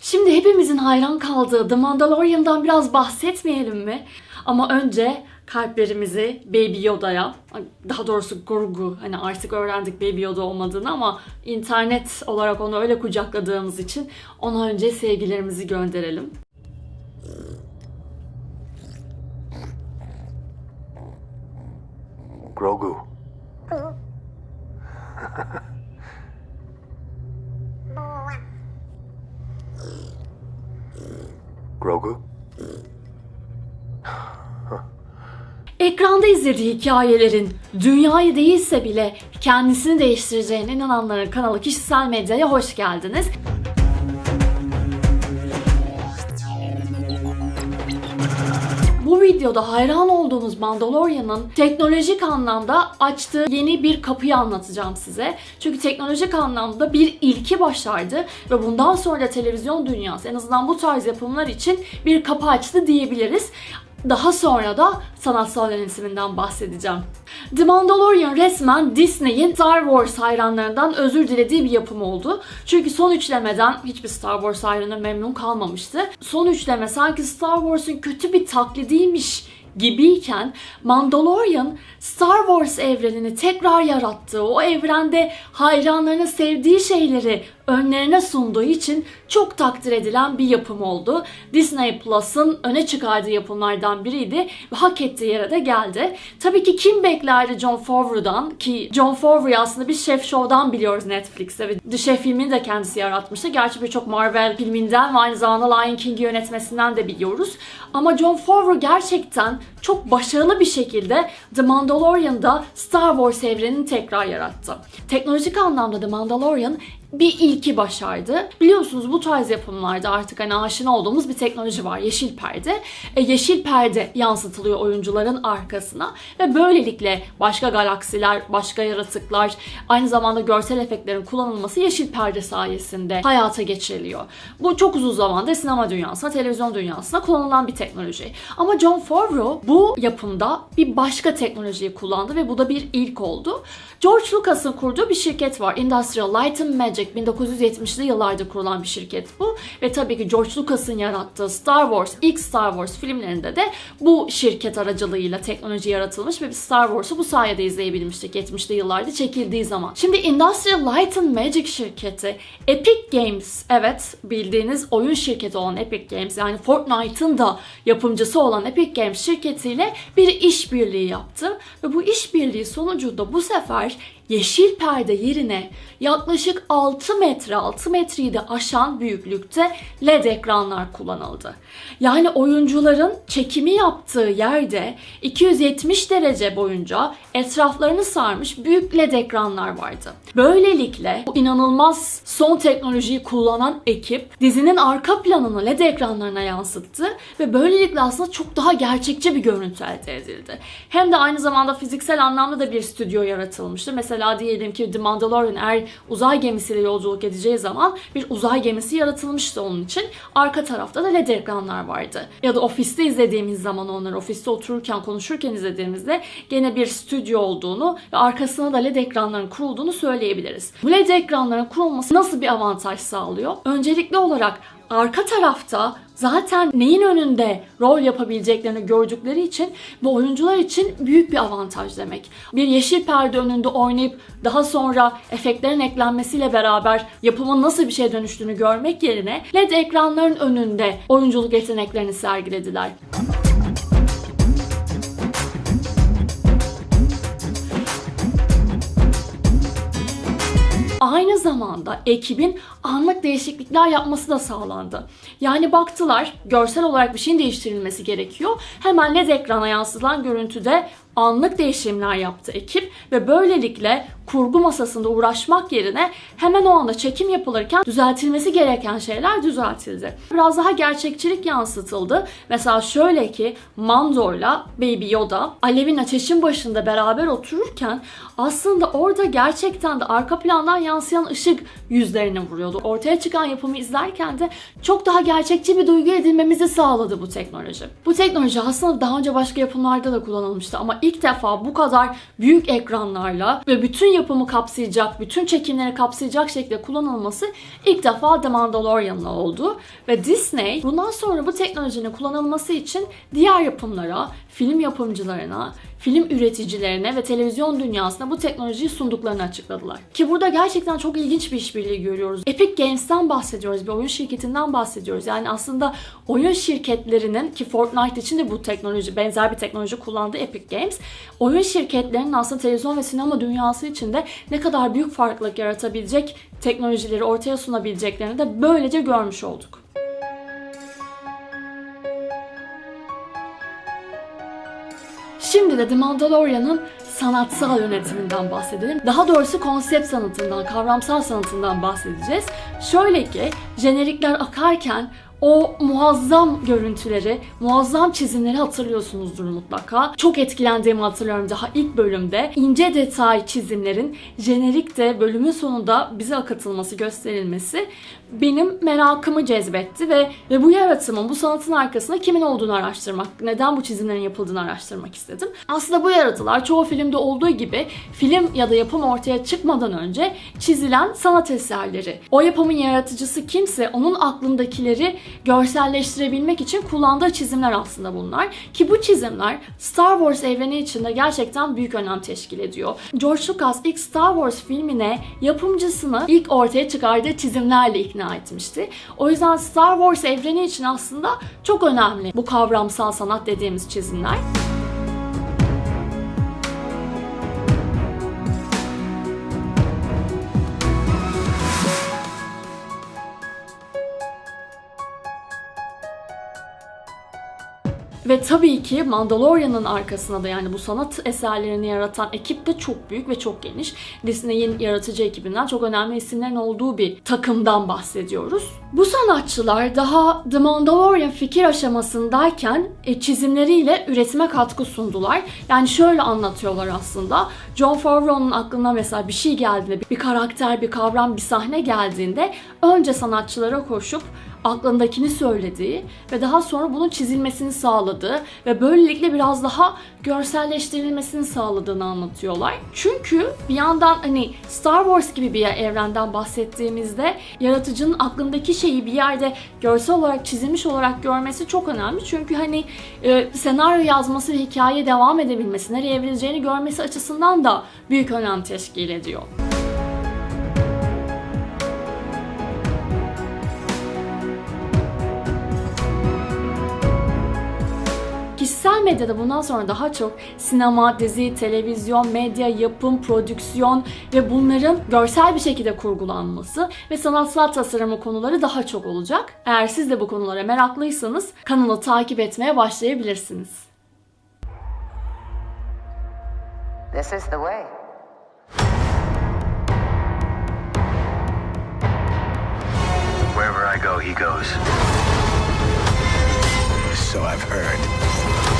Şimdi hepimizin hayran kaldığı The Mandalorian'dan biraz bahsetmeyelim mi? Ama önce kalplerimizi Baby Yoda'ya, daha doğrusu Grogu, hani artık öğrendik Baby Yoda olmadığını ama internet olarak onu öyle kucakladığımız için ona önce sevgilerimizi gönderelim. Grogu. Grogu? Ekranda izlediği hikayelerin dünyayı değilse bile kendisini değiştireceğine inananların kanalı Kişisel Medya'ya hoş geldiniz. Videoda hayran olduğumuz Mandalorian'ın teknolojik anlamda açtığı yeni bir kapıyı anlatacağım size. Çünkü teknolojik anlamda bir ilki başardı ve bundan sonra da televizyon dünyası en azından bu tarz yapımlar için bir kapı açtı diyebiliriz. Daha sonra da sanatsal yönetiminden bahsedeceğim. The Mandalorian resmen Disney'in Star Wars hayranlarından özür dilediği bir yapım oldu. Çünkü son üçlemeden hiçbir Star Wars hayranı memnun kalmamıştı. Son üçleme sanki Star Wars'un kötü bir taklidiymiş gibiyken Mandalorian Star Wars evrenini tekrar yarattığı, o evrende hayranlarının sevdiği şeyleri önlerine sunduğu için çok takdir edilen bir yapım oldu. Disney Plus'ın öne çıkardığı yapımlardan biriydi ve hak ettiği yere de geldi. Tabii ki kim beklerdi John Favreau'dan ki John Favreau'yu aslında bir Chef Show'dan biliyoruz Netflix'te ve The Chef filmini de kendisi yaratmıştı. Gerçi birçok Marvel filminden ve aynı zamanda Lion King'i yönetmesinden de biliyoruz. Ama John Favreau gerçekten çok başarılı bir şekilde The Mandalorian'da Star Wars evrenini tekrar yarattı. Teknolojik anlamda The Mandalorian bir ilki başardı. Biliyorsunuz bu tarz yapımlarda artık hani aşina olduğumuz bir teknoloji var. Yeşil perde. E, yeşil perde yansıtılıyor oyuncuların arkasına ve böylelikle başka galaksiler, başka yaratıklar, aynı zamanda görsel efektlerin kullanılması yeşil perde sayesinde hayata geçiriliyor. Bu çok uzun zamandır sinema dünyasında, televizyon dünyasında kullanılan bir teknoloji. Ama John Favreau bu yapımda bir başka teknolojiyi kullandı ve bu da bir ilk oldu. George Lucas'ın kurduğu bir şirket var. Industrial Light and Magic 1970'li yıllarda kurulan bir şirket bu. Ve tabii ki George Lucas'ın yarattığı Star Wars, ilk Star Wars filmlerinde de bu şirket aracılığıyla teknoloji yaratılmış ve biz Star Wars'u bu sayede izleyebilmiştik 70'li yıllarda çekildiği zaman. Şimdi Industrial Light and Magic şirketi Epic Games, evet bildiğiniz oyun şirketi olan Epic Games yani Fortnite'ın da yapımcısı olan Epic Games şirketiyle bir işbirliği yaptı. Ve bu işbirliği sonucunda bu sefer yeşil perde yerine yaklaşık 6 metre 6 metreyi de aşan büyüklükte LED ekranlar kullanıldı. Yani oyuncuların çekimi yaptığı yerde 270 derece boyunca etraflarını sarmış büyük LED ekranlar vardı. Böylelikle bu inanılmaz son teknolojiyi kullanan ekip dizinin arka planını LED ekranlarına yansıttı ve böylelikle aslında çok daha gerçekçi bir görüntü elde edildi. Hem de aynı zamanda fiziksel anlamda da bir stüdyo yaratılmıştı. Mesela diyelim ki The Mandalorian eğer uzay gemisiyle yolculuk edeceği zaman bir uzay gemisi yaratılmıştı onun için. Arka tarafta da LED ekranlar vardı. Ya da ofiste izlediğimiz zaman onları ofiste otururken konuşurken izlediğimizde gene bir stüdyo olduğunu ve arkasına da LED ekranların kurulduğunu söyleyebiliriz. Bu LED ekranların kurulması nasıl bir avantaj sağlıyor? Öncelikli olarak arka tarafta zaten neyin önünde rol yapabileceklerini gördükleri için bu oyuncular için büyük bir avantaj demek. Bir yeşil perde önünde oynayıp daha sonra efektlerin eklenmesiyle beraber yapımın nasıl bir şeye dönüştüğünü görmek yerine LED ekranların önünde oyunculuk yeteneklerini sergilediler. Aynı zamanda ekibin anlık değişiklikler yapması da sağlandı. Yani baktılar görsel olarak bir şeyin değiştirilmesi gerekiyor. Hemen LED ekrana yansıtılan görüntüde anlık değişimler yaptı ekip ve böylelikle kurgu masasında uğraşmak yerine hemen o anda çekim yapılırken düzeltilmesi gereken şeyler düzeltildi. Biraz daha gerçekçilik yansıtıldı. Mesela şöyle ki Mando'yla Baby Yoda alevin ateşin başında beraber otururken aslında orada gerçekten de arka plandan yansıyan ışık yüzlerine vuruyordu. Ortaya çıkan yapımı izlerken de çok daha gerçekçi bir duygu edinmemizi sağladı bu teknoloji. Bu teknoloji aslında daha önce başka yapımlarda da kullanılmıştı ama ilk defa bu kadar büyük ekranlarla ve bütün yapımı kapsayacak, bütün çekimleri kapsayacak şekilde kullanılması ilk defa The Mandalorian'la oldu. Ve Disney bundan sonra bu teknolojinin kullanılması için diğer yapımlara, film yapımcılarına, film üreticilerine ve televizyon dünyasına bu teknolojiyi sunduklarını açıkladılar. Ki burada gerçekten çok ilginç bir işbirliği görüyoruz. Epic Games'ten bahsediyoruz, bir oyun şirketinden bahsediyoruz. Yani aslında oyun şirketlerinin ki Fortnite için de bu teknoloji, benzer bir teknoloji kullandı Epic Games. Oyun şirketlerinin aslında televizyon ve sinema dünyası içinde ne kadar büyük farklılık yaratabilecek teknolojileri ortaya sunabileceklerini de böylece görmüş olduk. Şimdi de The Mandalorian'ın sanatsal yönetiminden bahsedelim. Daha doğrusu konsept sanatından, kavramsal sanatından bahsedeceğiz. Şöyle ki, jenerikler akarken o muazzam görüntüleri, muazzam çizimleri hatırlıyorsunuzdur mutlaka. Çok etkilendiğimi hatırlıyorum daha ilk bölümde. ince detay çizimlerin jenerikte bölümün sonunda bize akıtılması, gösterilmesi benim merakımı cezbetti ve ve bu yaratımın, bu sanatın arkasında kimin olduğunu araştırmak, neden bu çizimlerin yapıldığını araştırmak istedim. Aslında bu yaratılar çoğu filmde olduğu gibi film ya da yapım ortaya çıkmadan önce çizilen sanat eserleri. O yapımın yaratıcısı kimse onun aklındakileri görselleştirebilmek için kullandığı çizimler aslında bunlar. Ki bu çizimler Star Wars evreni içinde gerçekten büyük önem teşkil ediyor. George Lucas ilk Star Wars filmine yapımcısını ilk ortaya çıkardığı çizimlerle ikna etmişti. O yüzden Star Wars evreni için aslında çok önemli bu kavramsal sanat dediğimiz çizimler. Tabii ki Mandalorian'ın arkasında da yani bu sanat eserlerini yaratan ekip de çok büyük ve çok geniş. Disney'in yaratıcı ekibinden çok önemli isimlerin olduğu bir takımdan bahsediyoruz. Bu sanatçılar daha The Mandalorian fikir aşamasındayken e, çizimleriyle üretime katkı sundular. Yani şöyle anlatıyorlar aslında. John Favreau'nun aklına mesela bir şey geldiğinde, bir karakter, bir kavram, bir sahne geldiğinde önce sanatçılara koşup aklındakini söylediği ve daha sonra bunun çizilmesini sağladığı ve böylelikle biraz daha görselleştirilmesini sağladığını anlatıyorlar. Çünkü bir yandan hani Star Wars gibi bir evrenden bahsettiğimizde yaratıcının aklındaki şeyi bir yerde görsel olarak çizilmiş olarak görmesi çok önemli. Çünkü hani e, senaryo yazması ve hikaye devam edebilmesi, nereye evrileceğini görmesi açısından da büyük önem teşkil ediyor. Kişisel medyada bundan sonra daha çok sinema, dizi, televizyon, medya, yapım, prodüksiyon ve bunların görsel bir şekilde kurgulanması ve sanatsal tasarımı konuları daha çok olacak. Eğer siz de bu konulara meraklıysanız kanalı takip etmeye başlayabilirsiniz. This is the way. Wherever I go, he goes. So I've heard.